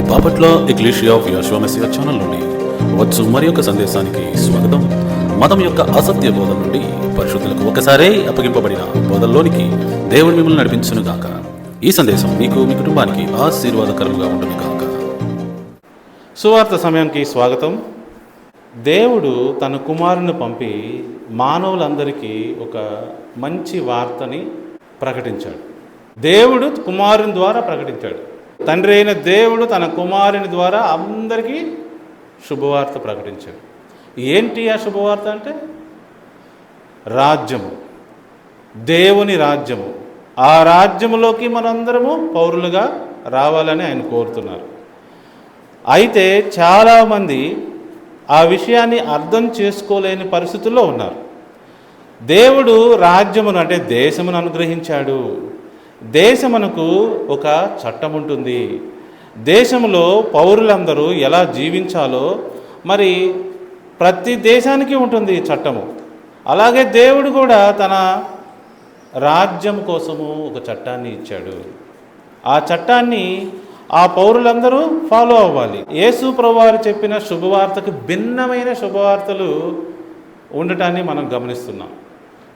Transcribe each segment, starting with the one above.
ఇది Bapatla Ecclesia of యశ్వమసియా channel నుండి వచ్చు మరి యొక్క సందేశానికి స్వాగతం. మతం యొక్క అసత్య బోధన నుండి పరిశుద్ధులకు ఒకసారే అప్పగింపబడిన బోధల్లోనికి దేవుడు మిమ్మల్ని నడిపించును గాక. ఈ సందేశం మీకు మీ కుటుంబానికి ఆశీర్వాదకరంగా ఉంటుంది గాక. సువార్త సమయానికి స్వాగతం. దేవుడు తన కుమారుని పంపి మానవులందరికీ ఒక మంచి వార్తని ప్రకటించాడు. దేవుడు కుమారుని ద్వారా ప్రకటించాడు. తండ్రి అయిన దేవుడు తన కుమారుని ద్వారా అందరికీ శుభవార్త ప్రకటించాడు. ఏంటి ఆ శుభవార్త అంటే? రాజ్యము. దేవుని రాజ్యము. ఆ రాజ్యములోకి మనందరము పౌరులుగా రావాలని ఆయన కోరుతున్నారు. అయితే చాలామంది ఆ విషయాన్ని అర్థం చేసుకోలేని పరిస్థితుల్లో ఉన్నారు. దేవుడు రాజ్యమును అంటే దేశమును అనుగ్రహించాడు. దేశమునకు ఒక చట్టం ఉంటుంది దేశంలో పౌరులందరూ ఎలా జీవించాలో మరి ప్రతి దేశానికి ఉంటుంది ఈ చట్టము. అలాగే దేవుడు కూడా తన రాజ్యం కోసము ఒక చట్టాన్ని ఇచ్చాడు. ఆ చట్టాన్ని ఆ పౌరులందరూ ఫాలో అవ్వాలి. యేసు ప్రభువారు చెప్పిన శుభవార్తకు భిన్నమైన శుభవార్తలు ఉండటాన్ని మనం గమనిస్తున్నాం.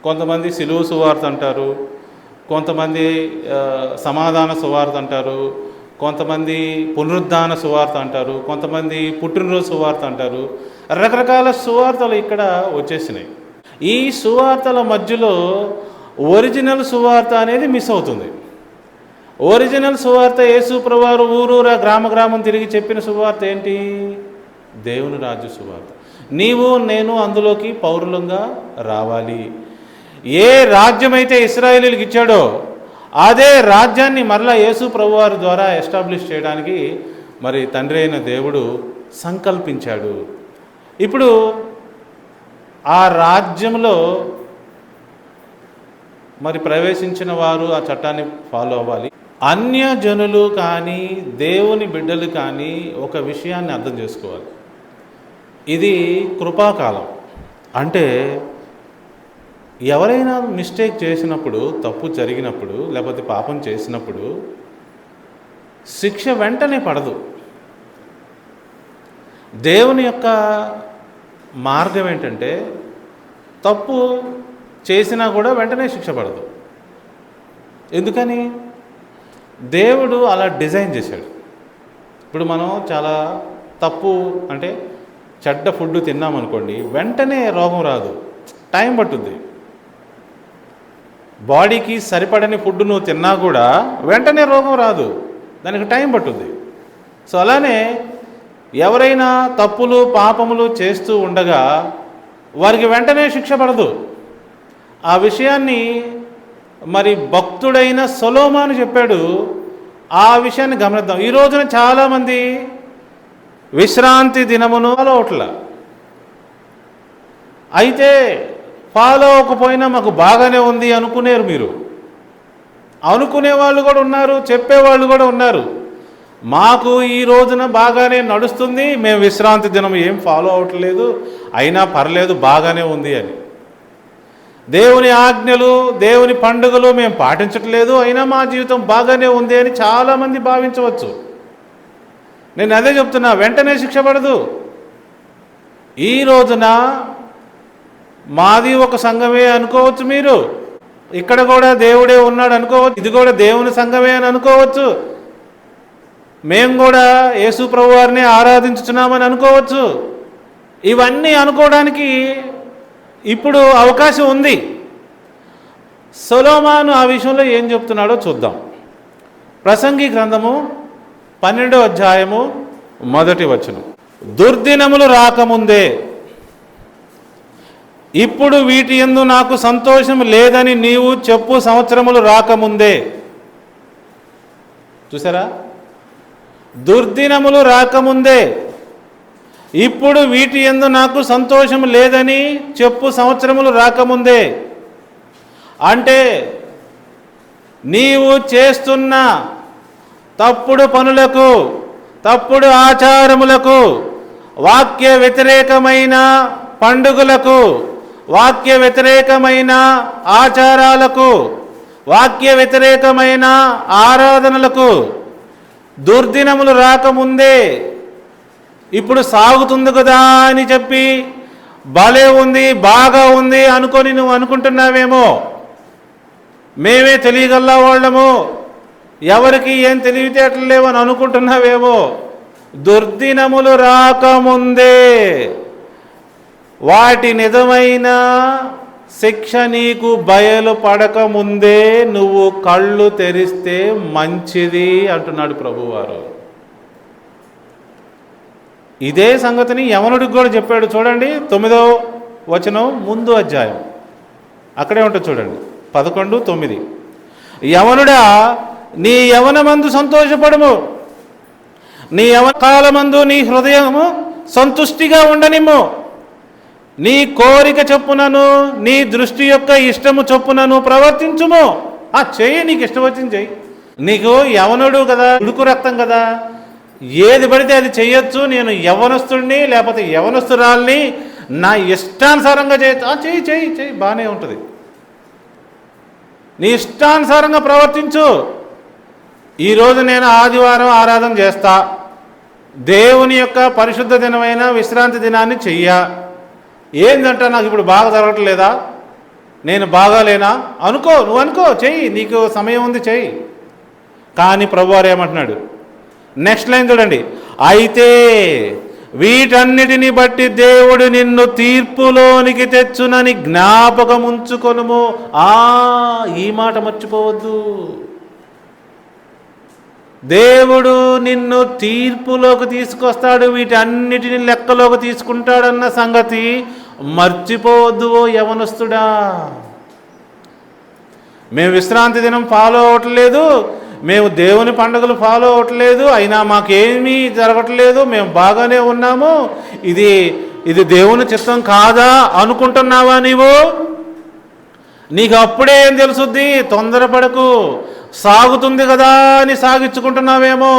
కొంతమంది సిలువు సువార్త అంటారు కొంతమంది సమాధాన సువార్త అంటారు కొంతమంది పునరుద్ధాన సువార్త అంటారు కొంతమంది పుట్టినరోజు సువార్త అంటారు. రకరకాల సువార్తలు ఇక్కడ వచ్చేసినాయి. ఈ సువార్తల మధ్యలో ఒరిజినల్ సువార్త అనేది మిస్ అవుతుంది. ఒరిజినల్ సువార్త యేసు ప్రభువారు ఊరూరా గ్రామ గ్రామం తిరిగి చెప్పిన సువార్త ఏంటి? దేవుని రాజ్య సువార్త. నీవు నేను అందులోకి పౌరులంగా రావాలి. ఏ రాజ్యమైతే ఇస్రాయేలీలకు ఇచ్చాడో అదే రాజ్యాన్ని మరలా యేసు ప్రభువారి ద్వారా ఎస్టాబ్లిష్ చేయడానికి మరి తండ్రి అయిన దేవుడు సంకల్పించాడు. ఇప్పుడు ఆ రాజ్యంలో మరి ప్రవేశించిన వారు ఆ చట్టాన్ని ఫాలో అవ్వాలి. అన్యజనులు కానీ దేవుని బిడ్డలు కానీ ఒక విషయాన్ని అర్థం చేసుకోవాలి. ఇది కృపాకాలం. అంటే ఎవరైనా మిస్టేక్ చేసినప్పుడు తప్పు జరిగినప్పుడు లేకపోతే పాపం చేసినప్పుడు శిక్ష వెంటనే పడదు. దేవుని యొక్క మార్గం ఏంటంటే తప్పు చేసినా కూడా వెంటనే శిక్ష పడదు. ఎందుకని? దేవుడు అలా డిజైన్ చేశాడు. ఇప్పుడు మనం చాలా తప్పు అంటే చెడ్డ ఫుడ్ తిన్నామనుకోండి వెంటనే రోగం రాదు. టైం పట్టుద్ది. బాడీకి సరిపడని ఫుడ్ నువ్వు తిన్నా కూడా వెంటనే రోగం రాదు. దానికి టైం పట్టుద్ది. సో అలానే ఎవరైనా తప్పులు పాపములు చేస్తూ ఉండగా వారికి వెంటనే శిక్ష పడదు. ఆ విషయాన్ని మరి భక్తుడైన సొలోమాను చెప్పాడు. ఆ విషయాన్ని గమనిద్దాం. ఈ రోజున చాలామంది విశ్రాంతి దినమును అలవట్ల. అయితే ఫాలో అవ్వకపోయినా మాకు బాగానే ఉంది అనుకునేరు మీరు. అనుకునే వాళ్ళు కూడా ఉన్నారు చెప్పేవాళ్ళు కూడా ఉన్నారు. మాకు ఈ రోజున బాగానే నడుస్తుంది మేము విశ్రాంతి దినం ఏం ఫాలో అవ్వట్లేదు అయినా పర్లేదు బాగానే ఉంది అని. దేవుని ఆజ్ఞలు దేవుని పండుగలు మేము పాటించట్లేదు అయినా మా జీవితం బాగానే ఉంది అని చాలామంది భావించవచ్చు. నేను అదే చెప్తున్నా వెంటనే శిక్ష పడదు. ఈ రోజున మాది ఒక సంఘమే అనుకోవచ్చు మీరు. ఇక్కడ కూడా దేవుడే ఉన్నాడు అనుకోవచ్చు. ఇది కూడా దేవుని సంఘమే అని అనుకోవచ్చు. మేము కూడా యేసు ప్రభువారిని ఆరాధించుతున్నామని అనుకోవచ్చు. ఇవన్నీ అనుకోవడానికి ఇప్పుడు అవకాశం ఉంది. సొలోమాను ఆ విషయంలో ఏం చెప్తున్నాడో చూద్దాం. ప్రసంగి గ్రంథము పన్నెండో అధ్యాయము మొదటి వచనం. దుర్దినములు రాకముందే ఇప్పుడు వీటి ఎందు నాకు సంతోషం లేదని నీవు చెప్పు సంవత్సరములు రాకముందే. చూసారా? దుర్దినములు రాకముందే. ఇప్పుడు వీటి ఎందు నాకు సంతోషం లేదని చెప్పు సంవత్సరములు రాకముందే. అంటే నీవు చేస్తున్న తప్పుడు పనులకు తప్పుడు ఆచారములకు వాక్య వ్యతిరేకమైన పండుగలకు వాక్య వ్యతిరేకమైన ఆచారాలకు వాక్య వ్యతిరేకమైన ఆరాధనలకు దుర్దినములు రాకముందే ఇప్పుడు సాగుతుంది కదా అని చెప్పి భలే ఉంది బాగా ఉంది అనుకొని నువ్వు అనుకుంటున్నావేమో? మేమే తెలియగల్లా వాళ్ళము. ఎవరికి ఏం తెలివితేటలు లేవని అనుకుంటున్నావేమో? దుర్దినములు రాకముందే. వాటి నిజమైన శిక్ష నీకు బయలు పడకముందే నువ్వు కళ్ళు తెరిస్తే మంచిది అంటున్నాడు ప్రభువారు. ఇదే సంగతిని యవనుడికి కూడా చెప్పాడు. చూడండి తొమ్మిదో వచనం ముందు అధ్యాయం. అక్కడే ఉంటుంది చూడండి పదకొండు తొమ్మిది. యవనుడా నీ యవనమందు సంతోషపడము. నీ యవన కాలమందు నీ హృదయము సంతుష్టిగా ఉండనిమ్ము. నీ కోరిక చొప్పునను నీ దృష్టి యొక్క ఇష్టము చొప్పునను ప్రవర్తించుము. ఆ చెయ్యి నీకు ఇష్టం వచ్చింది చెయ్యి. నీకు యవనుడు కదా ఉడుకు రక్తం కదా. ఏది పడితే అది చెయ్యొచ్చు. నేను యవనస్తుడిని లేకపోతే యవనస్తురాల్ని నా ఇష్టానుసారంగా చేయొచ్చు. ఆ చెయ్యి చెయ్యి చెయ్యి బాగానే ఉంటుంది. నీ ఇష్టానుసారంగా ప్రవర్తించు. ఈరోజు నేను ఆదివారం ఆరాధన చేస్తా. దేవుని యొక్క పరిశుద్ధ దినమైన విశ్రాంతి దినాన్ని చెయ్యా. ఏందంట నాకు ఇప్పుడు బాగా జరగట్లేదా? నేను బాగాలేనా అనుకో నువ్వు అనుకో చెయ్యి నీకు సమయం ఉంది చెయ్యి. కానీ ప్రభువారు ఏమంటున్నాడు? నెక్స్ట్ లైన్ చూడండి. అయితే వీటన్నిటిని బట్టి దేవుడు నిన్ను తీర్పులోనికి తెచ్చునని జ్ఞాపకం ఉంచుకొనుము ఆ ఈ మాట మర్చిపోవద్దు. దేవుడు నిన్ను తీర్పులోకి తీసుకొస్తాడు వీటన్నిటిని లెక్కలోకి తీసుకుంటాడన్న సంగతి మర్చిపోవద్దు ఓ యవనస్తుడా. మేము విశ్రాంతి దినం ఫాలో అవ్వట్లేదు మేము దేవుని పండుగలు ఫాలో అవ్వట్లేదు అయినా మాకేమీ జరగట్లేదు మేము బాగానే ఉన్నాము. ఇది ఇది దేవుని చిత్తం కాదా అనుకుంటున్నావా నీవు? నీకు అప్పుడే ఏం తెలుసుద్ది? తొందరపడకు. సాగుతుంది కదా అని సాగించుకుంటున్నావేమో.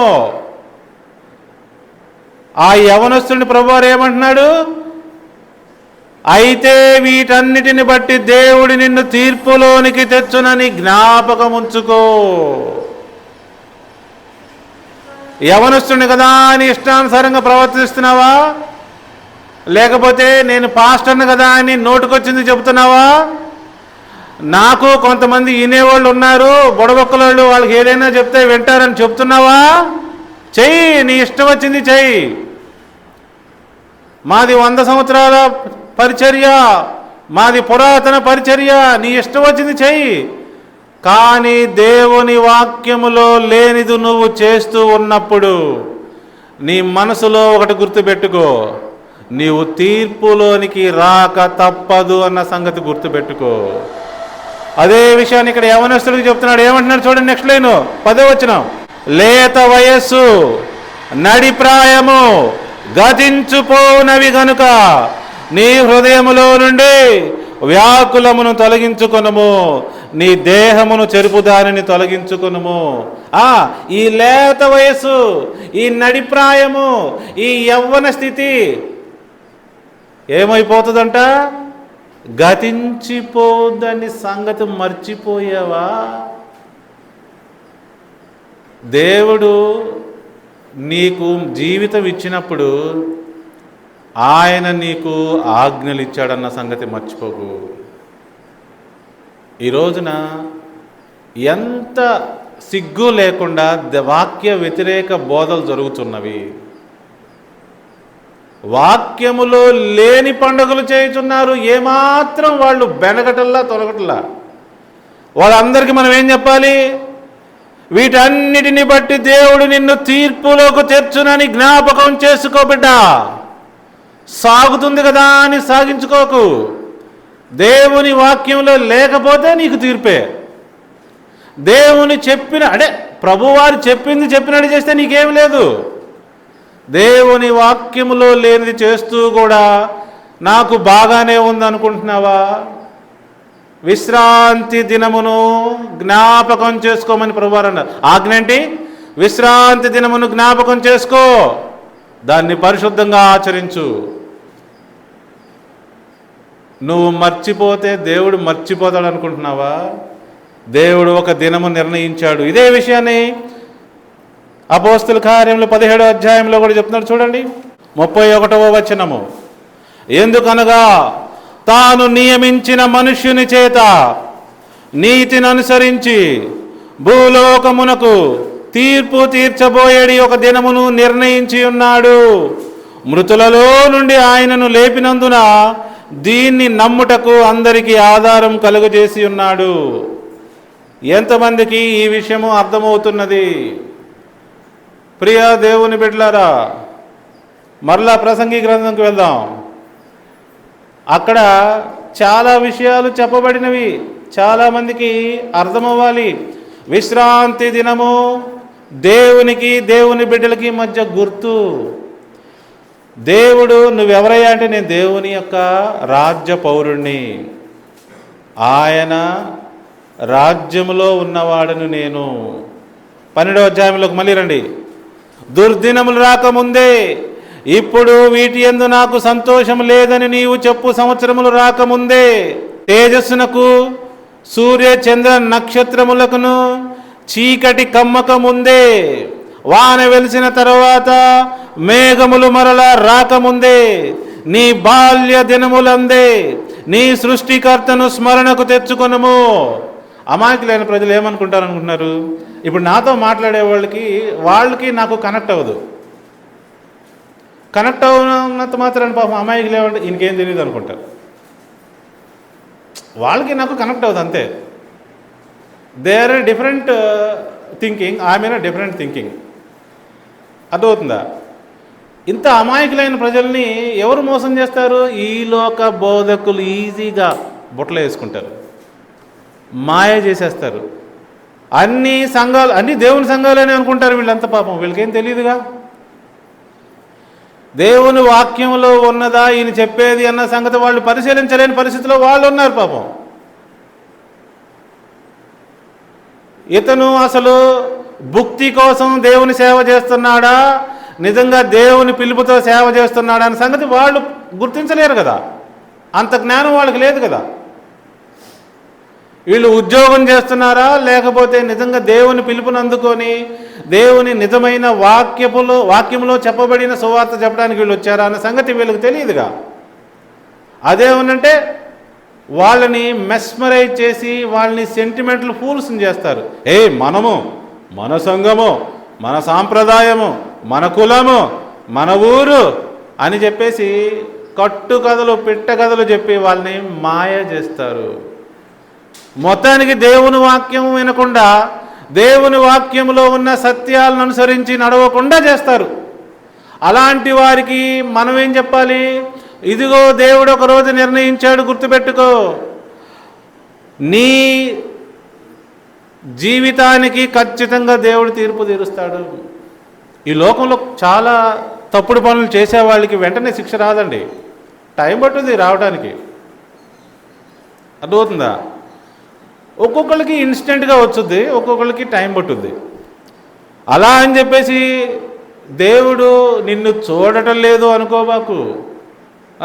ఆ యవనస్తుని ప్రభువారు ఏమంటున్నాడు? అయితే వీటన్నిటిని బట్టి దేవుడి నిన్ను తీర్పులోనికి తెచ్చునని జ్ఞాపకం ఉంచుకో యవనస్తుని కదా అని ఇష్టానుసారంగా ప్రవర్తిస్తున్నావా? లేకపోతే నేను పాస్టర్ను కదా అని నోటుకొచ్చింది చెబుతున్నావా? నాకు కొంతమంది వినేవాళ్ళు ఉన్నారు బుడబొక్కలోళ్ళు వాళ్ళకి ఏదైనా చెప్తే వింటారని చెప్తున్నావా? చెయ్యి నీ ఇష్టం వచ్చింది చెయ్యి. మాది వంద సంవత్సరాల పరిచర్య. మాది పురాతన పరిచర్య. నీ ఇష్టం వచ్చింది చెయ్యి. కానీ దేవుని వాక్యములో లేనిది నువ్వు చేస్తూ ఉన్నప్పుడు నీ మనసులో ఒకటి గుర్తుపెట్టుకో. నీవు తీర్పులోనికి రాక తప్పదు అన్న సంగతి గుర్తుపెట్టుకో. అదే విషయాన్ని ఇక్కడ యవనస్తుడికి చెప్తున్నాడు. ఏమంటున్నాడు చూడండి నెక్స్ట్ లైన్. పదే వచ్చిన లేత వయస్సు నడిప్రాయము గతించుపోనవి గనుక నీ హృదయములో నుండి వ్యాకులమును తొలగించుకొనుము. నీ దేహమును చెరుపు దానిని ఆ ఈ లేత వయస్సు ఈ నడిప్రాయము ఈ యవ్వన స్థితి ఏమైపోతుందంట? గతించిపోదని సంగతి మర్చిపోయావా? దేవుడు నీకు జీవితం ఇచ్చినప్పుడు ఆయన నీకు ఆజ్ఞలు ఇచ్చాడన్న సంగతి మర్చిపోకు. ఈ రోజున ఎంత సిగ్గు లేకుండా వాక్య వ్యతిరేక బోధలు జరుగుతున్నవి. వాక్యములో లేని పండుగలు చేయుచున్నారు ఏమాత్రం వాళ్ళు బెనగటల్లా తొలగటల్లా వాళ్ళందరికీ మనం ఏం చెప్పాలి? వీటన్నిటిని బట్టి దేవుడు నిన్ను తీర్పులోకి తెచ్చునని జ్ఞాపకం చేసుకోబిడ్డా సాగుతుంది కదా అని సాగించుకోకు. దేవుని వాక్యంలో లేకపోతే నీకు తీర్పే. దేవుని చెప్పిన అంటే ప్రభువారు చెప్పింది చెప్పినట్టు చేస్తే నీకేం లేదు. దేవుని వాక్యములో లేనిది చేస్తూ కూడా నాకు బాగానే ఉందనుకుంటున్నావా? విశ్రాంతి దినమును జ్ఞాపకం చేసుకోమని ప్రభువారు అన్నారు. ఆజ్ఞ ఏంటి? విశ్రాంతి దినమును జ్ఞాపకం చేసుకో. దాన్ని పరిశుద్ధంగా ఆచరించు. నువ్వు మర్చిపోతే దేవుడు మర్చిపోతాడు అనుకుంటున్నావా? దేవుడు ఒక దినము నిర్ణయించాడు. ఇదే విషయాన్ని అపోస్తుల కార్యంలో పదిహేడో అధ్యాయంలో కూడా చెప్తున్నాడు చూడండి ముప్పై ఒకటవ వచనము. ఎందుకనగా తాను నియమించిన మనుష్యుని చేత నీతిని అనుసరించి భూలోకమునకు తీర్పు తీర్చబోయేడి ఒక దినమును నిర్ణయించి ఉన్నాడు. మృతులలో నుండి ఆయనను లేపినందున దీన్ని నమ్ముటకు అందరికీ ఆధారం కలుగజేసి ఉన్నాడు. ఎంతమందికి ఈ విషయము అర్థమవుతున్నది? ప్రియ దేవుని బిడ్లారా మరలా ప్రసంగి గ్రంథంకి వెళ్దాం. అక్కడ చాలా విషయాలు చెప్పబడినవి. చాలామందికి అర్థమవ్వాలి. విశ్రాంతి దినము దేవునికి దేవుని బిడ్డలకి మధ్య గుర్తు. దేవుడు నువ్వెవరయ్యా అంటే నేను దేవుని యొక్క రాజ్య పౌరుణ్ణి. ఆయన రాజ్యములో ఉన్నవాడను నేను. పన్నెండవ అధ్యాయంలోకి మళ్ళీ రండి. దుర్దినములు రాకముందే ఇప్పుడు వీటి ఎందు నాకు సంతోషం లేదని నీవు చెప్పు సంవత్సరములు రాకముందే. తేజస్సునకు సూర్య చంద్ర నక్షత్రములకును చీకటి కమ్మక ముందే వాన వెలిసిన తరువాత మేఘములు మరల రాకముందే నీ బాల్య దినములందే నీ సృష్టికర్తను స్మరణకు తెచ్చుకోనము. అమాయకు లేని ప్రజలు ఏమనుకుంటారు అనుకుంటున్నారు ఇప్పుడు నాతో మాట్లాడే వాళ్ళకి వాళ్ళకి నాకు కనెక్ట్ అవ్వదు. కనెక్ట్ అవునంత మాత్రాన్ని పాపం అమాయకులు లేవంటే ఇంకేం తెలియదు అనుకుంటారు వాళ్ళకి నాకు కనెక్ట్ అవ్వదు అంతే. దే ఆర్ డిఫరెంట్ థింకింగ్ ఆమె డిఫరెంట్ థింకింగ్ అర్థమవుతుందా? ఇంత అమాయకులైన ప్రజల్ని ఎవరు మోసం చేస్తారు? ఈ లోక బోధకులు ఈజీగా బుట్టలు వేసుకుంటారు. మాయ చేసేస్తారు. అన్ని సంఘాలు అన్ని దేవుని సంఘాలనే అనుకుంటారు వీళ్ళంత పాపం. వీళ్ళకేం తెలియదుగా దేవుని వాక్యంలో ఉన్నదా? ఈయన చెప్పేది అన్న సంగతి వాళ్ళు పరిశీలించలేని పరిస్థితిలో వాళ్ళు ఉన్నారు పాపం. ఇతను అసలు భుక్తి కోసం దేవుని సేవ చేస్తున్నాడా? నిజంగా దేవుని పిలుపుతో సేవ చేస్తున్నాడా అనే సంగతి వాళ్ళు గుర్తించలేరు కదా. అంత జ్ఞానం వాళ్ళకి లేదు కదా. వీళ్ళు ఉద్యోగం చేస్తున్నారా? లేకపోతే నిజంగా దేవుని పిలుపుని అందుకొని దేవుని నిజమైన వాక్యపులో వాక్యంలో చెప్పబడిన సువార్త చెప్పడానికి వీళ్ళు వచ్చారా అన్న సంగతి వీళ్ళకి తెలియదుగా. అదేమనంటే వాళ్ళని మెస్మరైజ్ చేసి వాళ్ళని సెంటిమెంటల్ ఫూల్స్ని చేస్తారు. ఏ మనము మన సంఘము మన సాంప్రదాయము మన కులము మన ఊరు అని చెప్పేసి కట్టు కథలు పిట్ట కథలు చెప్పి వాళ్ళని మాయ చేస్తారు. మొత్తానికి దేవుని వాక్యం వినకుండా దేవుని వాక్యంలో ఉన్న సత్యాలను అనుసరించి నడవకుండా చేస్తారు. అలాంటి వారికి మనం ఏం చెప్పాలి? ఇదిగో దేవుడు ఒక రోజు నిర్ణయించాడు గుర్తుపెట్టుకో. నీ జీవితానికి ఖచ్చితంగా దేవుడు తీర్పు తీరుస్తాడు. ఈ లోకంలో చాలా తప్పుడు పనులు చేసే వాళ్ళకి వెంటనే శిక్ష రాదండి. టైం పట్టుద్ది రావడానికి అర్థమవుతుందా? ఒక్కొక్కరికి ఇన్స్టెంట్గా వచ్చుద్ది ఒక్కొక్కరికి టైం పట్టుద్ది. అలా అని చెప్పేసి దేవుడు నిన్ను చూడటం లేదు అనుకోబాకు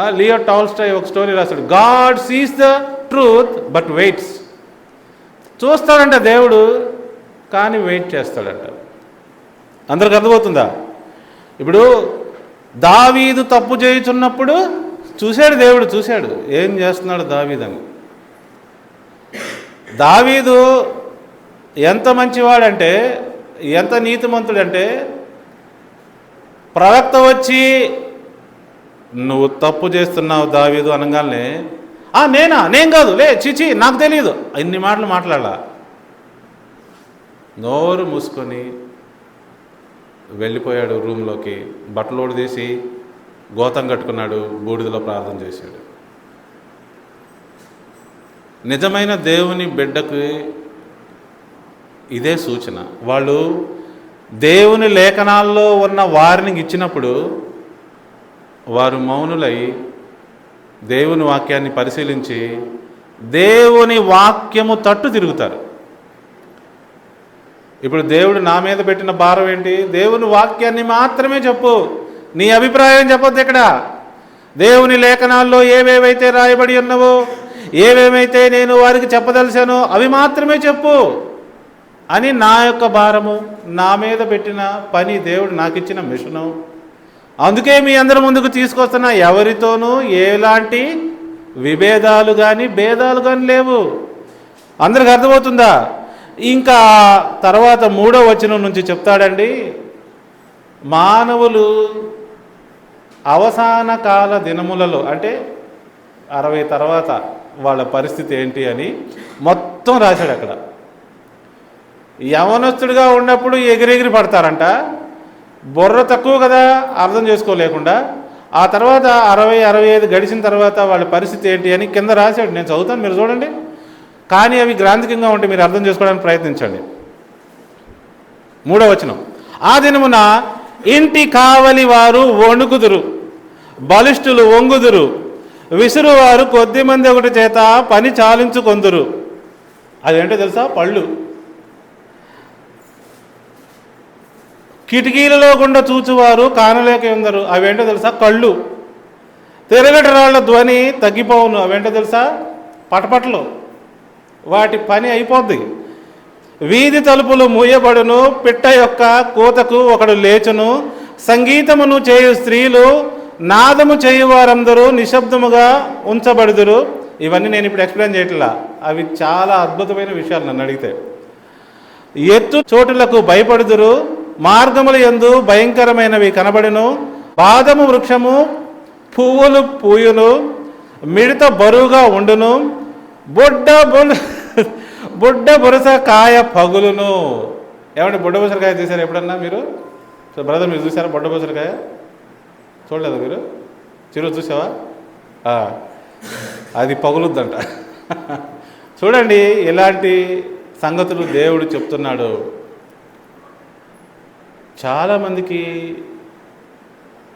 లియో టాల్స్టాయ్ ఒక స్టోరీ రాశాడు. God sees the truth but waits. చూస్తాడంట దేవుడు కానీ వెయిట్ చేస్తాడంట. అందరికి అర్థమవుతుందా? ఇప్పుడు దావీదు తప్పు చేయుచున్నప్పుడు చూశాడు దేవుడు చూశాడు. ఏం చేస్తున్నాడు దావీదని దావీదు ఎంత మంచివాడంటే ఎంత నీతిమంతుడంటే ప్రవక్త వచ్చి నువ్వు తప్పు చేస్తున్నావు దావీదు అనగానే నేనా? నేను కాదు. లే చిచి నాకు తెలియదు ఇన్ని మాటలు మాట్లాడాల. నోరు మూసుకొని వెళ్ళిపోయాడు రూమ్లోకి. బట్టలోడు తీసి గోతం కట్టుకున్నాడు బూడిదలో ప్రార్థన చేశాడు. నిజమైన దేవుని బిడ్డకు ఇదే సూచన. వాళ్ళు దేవుని లేఖనాల్లో ఉన్న వారిని ఇచ్చినప్పుడు వారు మౌనులై దేవుని వాక్యాన్ని పరిశీలించి దేవుని వాక్యము తట్టు తిరుగుతారు. ఇప్పుడు దేవుడు నా మీద పెట్టిన భారం ఏంటి? దేవుని వాక్యాన్ని మాత్రమే చెప్పు. నీ అభిప్రాయం చెప్పొద్దు ఇక్కడ దేవుని లేఖనాల్లో ఏవేవైతే రాయబడి ఉన్నవో ఏవేమైతే నేను వారికి చెప్పదలిచానో అవి మాత్రమే చెప్పు. అని నా యొక్క భారము నా మీద పెట్టిన పని దేవుడు నాకు ఇచ్చిన మిషను. అందుకే మీ అందరి ముందుకు తీసుకొస్తున్న ఎవరితోనూ ఎలాంటి విభేదాలు కానీ భేదాలు కానీ లేవు. అందరికి అర్థమవుతుందా? ఇంకా తర్వాత మూడో వచనం నుంచి చెప్తాడండి. మానవులు అవసాన కాల దినములలో అంటే అరవై తర్వాత వాళ్ళ పరిస్థితి ఏంటి అని మొత్తం రాశాడు అక్కడ. యవనస్తుడిగా ఉన్నప్పుడు ఎగిరెగిరి పడతారంట. బుర్ర తక్కువ కదా అర్థం చేసుకోలేకుండా. ఆ తర్వాత అరవై అరవై ఐదు గడిచిన తర్వాత వాళ్ళ పరిస్థితి ఏంటి అని కింద రాశాడు. నేను చదువుతాను మీరు చూడండి. కానీ అవి గ్రాంధికంగా ఉంటే మీరు అర్థం చేసుకోవడానికి ప్రయత్నించండి. మూడో వచనం. ఆ దినమున ఇంటి కావలి వారు వణుకుదురు బలిష్ఠులు వంగుదురు విసురువారు కొద్దిమంది ఒకటి చేత పని చాలించుకొందురు. అదేంటో తెలుసా? పళ్ళు. కిటికీలలో గుండా చూచువారు కానలేక ఉందరు అవేంటో తెలుసా? కళ్ళు. తిరగటరాళ్ళ ధ్వని తగ్గిపోవును. అవేంటో తెలుసా? పటపటలు. వాటి పని అయిపోద్ది. వీధి తలుపులు మూయబడును. పిట్ట యొక్క కూతకు ఒకడు లేచును. సంగీతమును చేయు స్త్రీలు నాదము చేయు వారందరూ నిశ్శబ్దముగా ఉంచబడుదురు. ఇవన్నీ నేను ఇప్పుడు ఎక్స్ప్లెయిన్ చేయట్లా. అవి చాలా అద్భుతమైన విషయాలు నన్ను అడిగితే. ఎత్తు చోటులకు భయపడుదురు. మార్గముల యందు భయంకరమైనవి కనబడును. బాదము వృక్షము పువ్వులు పూయును. మిడత బరువుగా ఉండును. బుడ్డ బుల్ బుడ్డ బురస కాయ పగులును. ఏమంటే బుడ్డ బుసరకాయ చూసారు ఎప్పుడన్నా మీరు? సో బ్రదర్ మీరు చూసారా బుడ్డ బుసరకాయ చూడలేదా మీరు? చిరు చూసావా? అది పగులుద్దంట. చూడండి ఇలాంటి సంగతులు దేవుడు చెప్తున్నాడు. చాలామందికి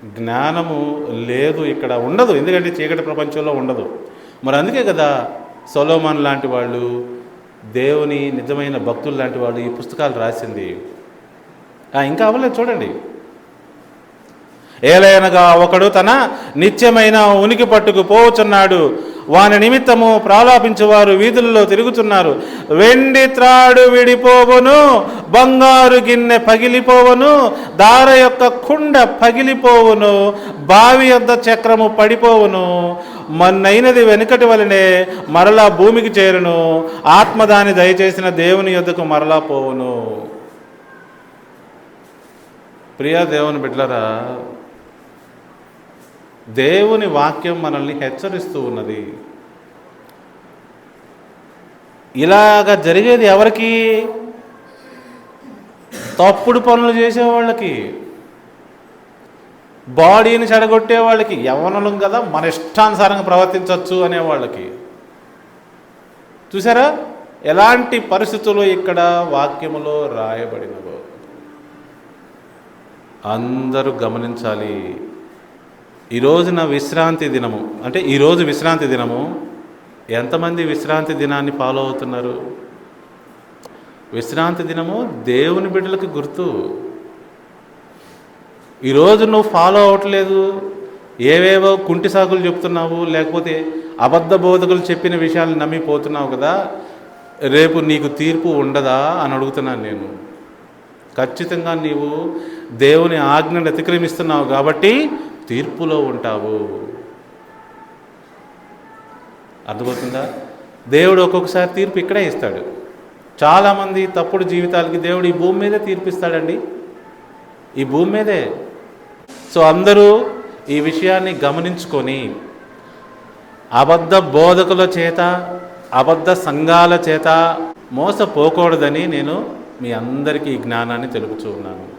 జ్ఞానము లేదు ఇక్కడ ఉండదు. ఎందుకంటే చీకటి ప్రపంచంలో ఉండదు. మరి అందుకే కదా సొలోమాన్ లాంటి వాళ్ళు దేవుని నిజమైన భక్తులు లాంటి వాళ్ళు ఈ పుస్తకాలు రాసింది. ఇంకా అవ్వలేదు చూడండి. ఏలయనగా ఒకడు తన నిత్యమైన ఉనికి పట్టుకు పోవచున్నాడు. వాని నిమిత్తము ప్రాలాపించేవారు వీధుల్లో తిరుగుతున్నారు. వెండి త్రాడు విడిపోవును బంగారు గిన్నె పగిలిపోవును దార యొక్క కుండ పగిలిపోవును బావి యొద్ద చక్రము పడిపోవును. మన్నైనది వెనుకటి వలనే మరలా భూమికి చేరును. ఆత్మదాని దయచేసిన దేవుని యొద్దకు మరలా పోవును. ప్రియా దేవుని బిడ్డలరా దేవుని వాక్యం మనల్ని హెచ్చరిస్తూ ఉన్నది. ఇలాగ జరిగేది ఎవరికి? తప్పుడు పనులు చేసేవాళ్ళకి బాడీని చెడగొట్టే వాళ్ళకి. యవనలం కదా మన ఇష్టానుసారంగా ప్రవర్తించవచ్చు అనే వాళ్ళకి. చూసారా? ఎలాంటి పరిస్థితులు ఇక్కడ వాక్యములో రాయబడినవో? అందరూ గమనించాలి. ఈ రోజున విశ్రాంతి దినము అంటే ఈరోజు విశ్రాంతి దినము ఎంతమంది విశ్రాంతి దినాన్ని ఫాలో అవుతున్నారు? విశ్రాంతి దినము దేవుని బిడ్డలకు గుర్తు. ఈరోజు నువ్వు ఫాలో అవ్వట్లేదు ఏవేవో కుంటి సాకులు చెప్తున్నావు లేకపోతే అబద్ధ బోధకులు చెప్పిన విషయాలు నమ్మిపోతున్నావు కదా రేపు నీకు తీర్పు ఉండదా అని అడుగుతున్నాను నేను. ఖచ్చితంగా నీవు దేవుని ఆజ్ఞను అతిక్రమిస్తున్నావు కాబట్టి తీర్పులో ఉంటావు. అర్థమవుతుందా? దేవుడు ఒక్కొక్కసారి తీర్పు ఇక్కడే ఇస్తాడు. చాలామంది తప్పుడు జీవితాలకి దేవుడు ఈ భూమి మీదే తీర్పిస్తాడండి. ఈ భూమి మీదే. సో అందరూ ఈ విషయాన్ని గమనించుకొని అబద్ధ బోధకుల చేత అబద్ధ సంఘాల చేత మోసపోకూడదని నేను మీ అందరికీ ఈ జ్ఞానాన్ని తెలుపుచూ ఉన్నాను.